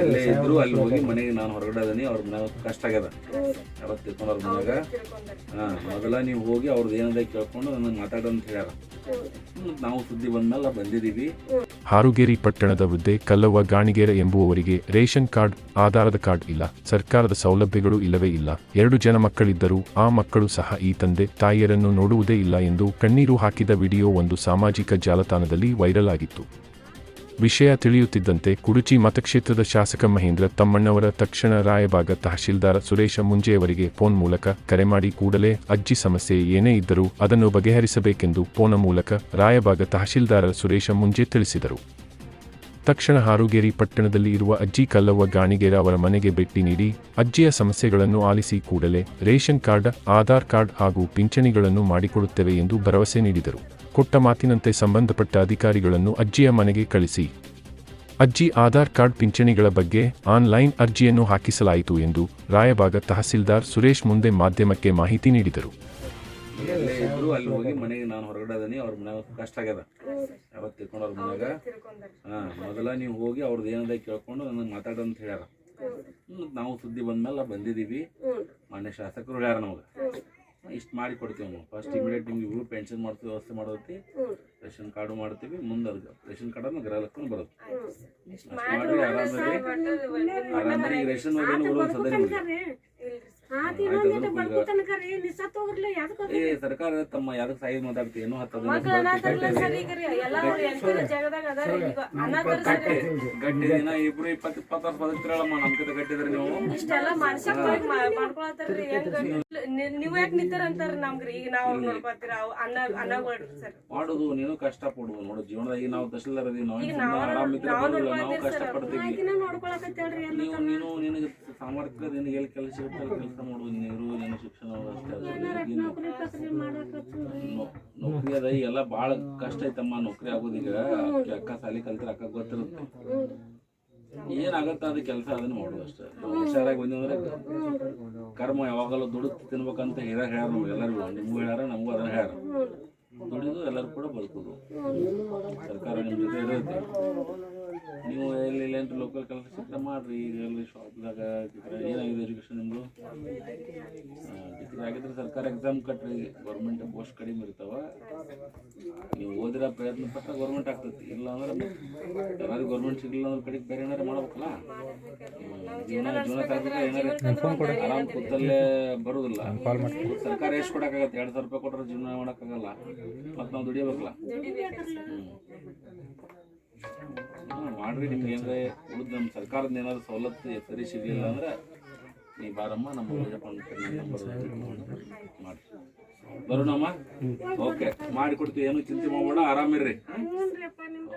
ಎಲ್ಲೇ ಇದ್ರು ಅಲ್ಲಿ ಹೋಗಿ ಮನೆಗೆ ನಾನು ಹೊರಗಡೆ ಅದೀನಿ ಅವ್ರ ಮನೆ ಕಷ್ಟ ಆಗ್ಯದ. ಯಾವತ್ತು ತಿಳ್ಕೊಂಡವ್ರ ಮನ್ಯಾಗ? ಹಾ ಮೊದಲ ನೀವು ಹೋಗಿ ಅವ್ರದ್ದು ಏನದ ಕೇಳ್ಕೊಂಡು ನನಗೆ ಮಾತಾಡೋ ಅಂತ ಹೇಳ್ಯಾರ. ನಾವು ಸುದ್ದಿ ಬಂದ್ಮೇಲೆ ಬಂದಿದ್ದೀವಿ ಹಾರುಗೇರಿ ಪಟ್ಟಣದ ವೃದ್ಧೆ ಕಲ್ಲವ್ವ ಗಾಣಿಗೇರ ಎಂಬುವವರಿಗೆ ರೇಷನ್ ಕಾರ್ಡ್ ಆಧಾರದ ಕಾರ್ಡ್ ಇಲ್ಲ ಸರ್ಕಾರದ ಸೌಲಭ್ಯಗಳು ಇಲ್ಲವೇ ಇಲ್ಲ. ಎರಡು ಜನ ಮಕ್ಕಳಿದ್ದರೂ ಆ ಮಕ್ಕಳು ಸಹ ಈ ತಂದೆ ತಾಯಿಯರನ್ನು ನೋಡುವುದೇ ಇಲ್ಲ ಎಂದು ಕಣ್ಣೀರು ಹಾಕಿದ ವಿಡಿಯೋ ಒಂದು ಸಾಮಾಜಿಕ ಜಾಲತಾಣದಲ್ಲಿ ವೈರಲ್ ಆಗಿತ್ತು. ವಿಷಯ ತಿಳಿಯುತ್ತಿದ್ದಂತೆ ಕುಡುಚಿ ಮತಕ್ಷೇತ್ರದ ಶಾಸಕ ಮಹೇಂದ್ರ ತಮ್ಮಣ್ಣವರ ತಕ್ಷಣ ರಾಯಭಾಗ ತಹಶೀಲ್ದಾರ್ ಸುರೇಶ ಮುಂಜೆಯವರಿಗೆ ಫೋನ್ ಮೂಲಕ ಕರೆ ಮಾಡಿ ಕೂಡಲೇ ಅಜ್ಜಿ ಸಮಸ್ಯೆ ಏನೇ ಇದ್ದರೂ ಅದನ್ನು ಬಗೆಹರಿಸಬೇಕೆಂದು ಫೋನ ಮೂಲಕ ರಾಯಭಾಗ ತಹಶೀಲ್ದಾರ ಸುರೇಶ ಮುಂಜೆ ತಿಳಿಸಿದರು. ತಕ್ಷಣ ಹಾರುಗೇರಿ ಪಟ್ಟಣದಲ್ಲಿ ಇರುವ ಅಜ್ಜಿ ಕಲ್ಲವ್ವ ಗಾಣಿಗೇರ ಅವರ ಮನೆಗೆ ಭೇಟಿ ನೀಡಿ ಅಜ್ಜಿಯ ಸಮಸ್ಯೆಗಳನ್ನು ಆಲಿಸಿ ಕೂಡಲೇ ರೇಷನ್ ಕಾರ್ಡ್, ಆಧಾರ್ ಕಾರ್ಡ್ ಹಾಗೂ ಪಿಂಚಣಿಗಳನ್ನು ಮಾಡಿಕೊಡುತ್ತೇವೆ ಎಂದು ಭರವಸೆ ನೀಡಿದರು. ಕೊಟ್ಟ ಮಾತಿನಂತೆ ಸಂಬಂಧಪಟ್ಟ ಅಧಿಕಾರಿಗಳನ್ನು ಅಜ್ಜಿಯ ಮನೆಗೆ ಕಳಿಸಿ. ಅಜ್ಜಿ ಆಧಾರ್ ಕಾರ್ಡ್ ಪಿಂಚಣಿಗಳ ಬಗ್ಗೆ ಆನ್ಲೈನ್ ಅರ್ಜಿಯನ್ನು ಹಾಕಿಸಲಾಯಿತು ಎಂದು ರಾಯಭಾಗ ತಹಸೀಲ್ದಾರ್ ಸುರೇಶ್ ಮುಂದೆ ಮಾಧ್ಯಮಕ್ಕೆ ಮಾಹಿತಿ ನೀಡಿದರು. ಎಲ್ಲೇ ಇದ್ರು ಅಲ್ಲಿ ಹೋಗಿ ಮನೆಗೆ ನಾನು ಹೊರಗಡೆ ಅದೀನಿ ಅವ್ರ ಮನ್ಯಾಗ ಕಷ್ಟ ಆಗ್ಯದ. ಯಾವತ್ತು ತಿಳ್ಕೊಂಡವ್ರ ಮನ್ಯಾಗ? ಹಾ ಮೊದಲ ನೀವು ಹೋಗಿ ಅವ್ರದ್ದು ಏನದ ಕೇಳ್ಕೊಂಡು ನನಗೆ ಮಾತಾಡ ಅಂತ ಹೇಳ್ಯಾರ. ನಾವು ಸುದ್ದಿ ಬಂದ್ಮೇಲೆ ಬಂದಿದ್ದೀವಿ. ಮಾನ್ಯ ಶಾಸಕರು ಹೇಳ್ಯಾರ ನಮಗೆ. ಇಷ್ಟು ಮಾಡಿ ಕೊಡ್ತೀವಿ ನಾವು. ಫಸ್ಟ್ ಇಮಿಡಿಯೇಟ್ ನಿಮ್ಗೆ ಇವರು ಪೆನ್ಷನ್ ಮಾಡ್ತೀವಿ ವ್ಯವಸ್ಥೆ ಮಾಡೋತಿ ರೇಷನ್ ಕಾರ್ಡು ಮಾಡ್ತೀವಿ. ಮುಂದೆ ಅದಕ್ಕೆ ರೇಷನ್ ಕಾರ್ಡನ್ನು ಗೃಹಲಕ್ಷ್ಮಿ ಬರುತ್ತೆ ಮಾಡಿ ಆರಾಮಾಗಿ ಆರಾಮಾಗಿ ರೇಷನ್ ಈಗ ರೇಷನ್ ಹೋಗ್ರಲ್ಲ ಯಾವ್ದಕ್ಕ ಏ ಸರ್ಕಾರ ತಮ್ಮ ಯಾವ್ದಕ್ಕೆ ಸಹಾಯ ಮಾತಾಡ್ತಿ ಏನೋ ಹತ್ತದ ಮಕ್ಳು ಅನಾಥರಲ್ಲ ಸರಿ ಕರಿ ಎಲ್ಲ ಅವ್ರು ಎಲ್ಕರ ಜಾಗದಾಗ ಅದಾರ ಈಗ. ಅನಾಥರ ಸರಿ. ಗಟ್ಟಿ ದಿನ ಇಬ್ರು ಇಪ್ಪತ್ತು ಇಪ್ಪತ್ತು ವರ್ಷ ಬದುಕ್ತಿರಲ್ಲಮ್ಮ ನಮ್ ಕತೆ ಗಟ್ಟಿದ್ರಿ ನೀವು. ಇಷ್ಟೆಲ್ಲ ಮಾಡ್ಕೊಳತ್ತಾರ್ರಿ ನೀವ್ ಯಾಕೆ ನಿಂತಾರ ಅಂತಾರ ನಮ್ಗ್ರಿ. ಈಗ ನಾವ್ ಅವ್ರ್ ನೋಡ್ಕೊತೀರ ಅವ್ ಅನ್ನ ಅನ್ನಗಳ್ರಿ ಸರ್. ಮಾಡುದು ನೀನು ಕಷ್ಟ ಪಡುದು. ನೋಡು ಜೀವನದಾಗ ಈಗ ನಾವು ದಶಲ್ದಾರ ನಾವು ಆರಾಮಿದ್ರೆ ಕಷ್ಟ ಪಡ್ತೀವಿ ನೋಡ್ಕೊಳಕತ್ತೇಳ್ರಿ ನೀವು ನೀನು ನಿನಗೆ ಸಾಮರ್ಥ್ಯ ಎಲ್ಲಿ ಕೆಲಸ ಇರ್ತಲ್ಲ ಕೆಲಸ ಮಾಡುವುದು. ನೀರು ಏನು ಶಿಕ್ಷಣ ನೌಕರಿ ಅದ ಎಲ್ಲ ಭಾಳ ಕಷ್ಟ ಐತಮ್ಮ ನೌಕರಿ ಆಗೋದು ಈಗ ಅಕ್ಕ ಸಾಲಿ ಕಲ್ತ್ರ ಅಕ್ಕ ಗೊತ್ತಿರುತ್ತೆ. ಏನಾಗತ್ತ ಅದು ಕೆಲಸ ಅದನ್ನ ಮಾಡೋದು ಅಷ್ಟೇ. ನಾವು ಹುಷಾರಾಗಿ ಬಂದಂದ್ರೆ ಕರ್ಮ ಯಾವಾಗಲೂ ದುಡ್ಡು ತಿನ್ಬೇಕಂತ ಹೇಳ ಹೇಳ್ಯಾರ ನಮ್ಗೆ ಎಲ್ಲರಿಗೂ. ನಿಮಗೂ ಹೇಳ್ಯಾರ ನಮಗೂ ಅದನ್ನ ಹೇಳ್ಯಾರ. ದುಡಿದು ಎಲ್ಲರೂ ಕೂಡ ಬದುಕೋದು. ಸರ್ಕಾರ ನಿಮ್ಮ ಜೊತೆ ಇರುತ್ತೆ. ನೀವು ಎಲ್ಲಿ ಏನ್ರಿ ಲೋಕಲ್ ಕೆಲಸ ಸಿಕ್ತ ಮಾಡ್ರಿ. ಈಗ ಎಲ್ಲಿ ಶಾಪ್ದಾಗ ಏನಾಗಿದೆ ಎಜುಕೇಶನ್ ನಿಮ್ಮದು ಡಿಗ್ರಿ ಆಗಿದ್ರೆ ಸರ್ಕಾರ ಎಕ್ಸಾಮ್ ಕಟ್ರಿ. ಗೌರ್ಮೆಂಟ್ ಪೋಸ್ಟ್ ಕಡಿಮೆ ಇರ್ತಾವ. ನೀವು ಓದಿರೋ ಪ್ರಯತ್ನ ಪಟ್ಟ ಗೌರ್ಮೆಂಟ್ ಆಗ್ತೈತಿ. ಇಲ್ಲ ಅಂದ್ರೆ ಯಾರು ಗೌರ್ಮೆಂಟ್ ಸಿಗಲಿಲ್ಲ ಅಂದ್ರೆ ಕಡೆಗೆ ಬೇರೆ ಏನಾರು ಮಾಡ್ಬೇಕಲ್ಲ. ಜೀವನ ಜೀವನ ಸಾಗಿದ್ರೆ ಏನಾರು ಆರಾಮ್ ಕೂತಲ್ಲೇ ಬರುದಿಲ್ಲ. ಸರ್ಕಾರ ಎಷ್ಟು ಕೊಡಕ್ಕಾಗತ್ತೆ? ಎರಡು ಸಾವಿರ ರೂಪಾಯಿ ಕೊಟ್ಟರೆ ಜೀವನ ಮಾಡೋಕ್ಕಾಗಲ್ಲ. ಮತ್ತೆ ನಾವು ದುಡಿಯಬೇಕಲ್ಲ. ಮಾಡ್ರಿ ನಿಮ್ಗೆ ಏನಾದ್ರೆ ಉಳಿದ ನಮ್ಮ ಸರ್ಕಾರದ ಏನಾದ್ರು ಸವಲತ್ತು ಸರಿ ಸಿಗಲಿಲ್ಲ ಅಂದ್ರೆ ನೀ ಬಾರಮ್ಮ ನಮ್ಮ ಮಾಡಿ ಬರೋಣಮ್ಮ? ಓಕೆ ಮಾಡಿ ಕೊಡ್ತೀವಿ. ಏನು ಚಿಂತೆ ಮಾಡಬೇಡ. ಆರಾಮಿರ್ರಿ. ಇರ್ರಿ ಅಪ್ಪ ನಿಮ್ದ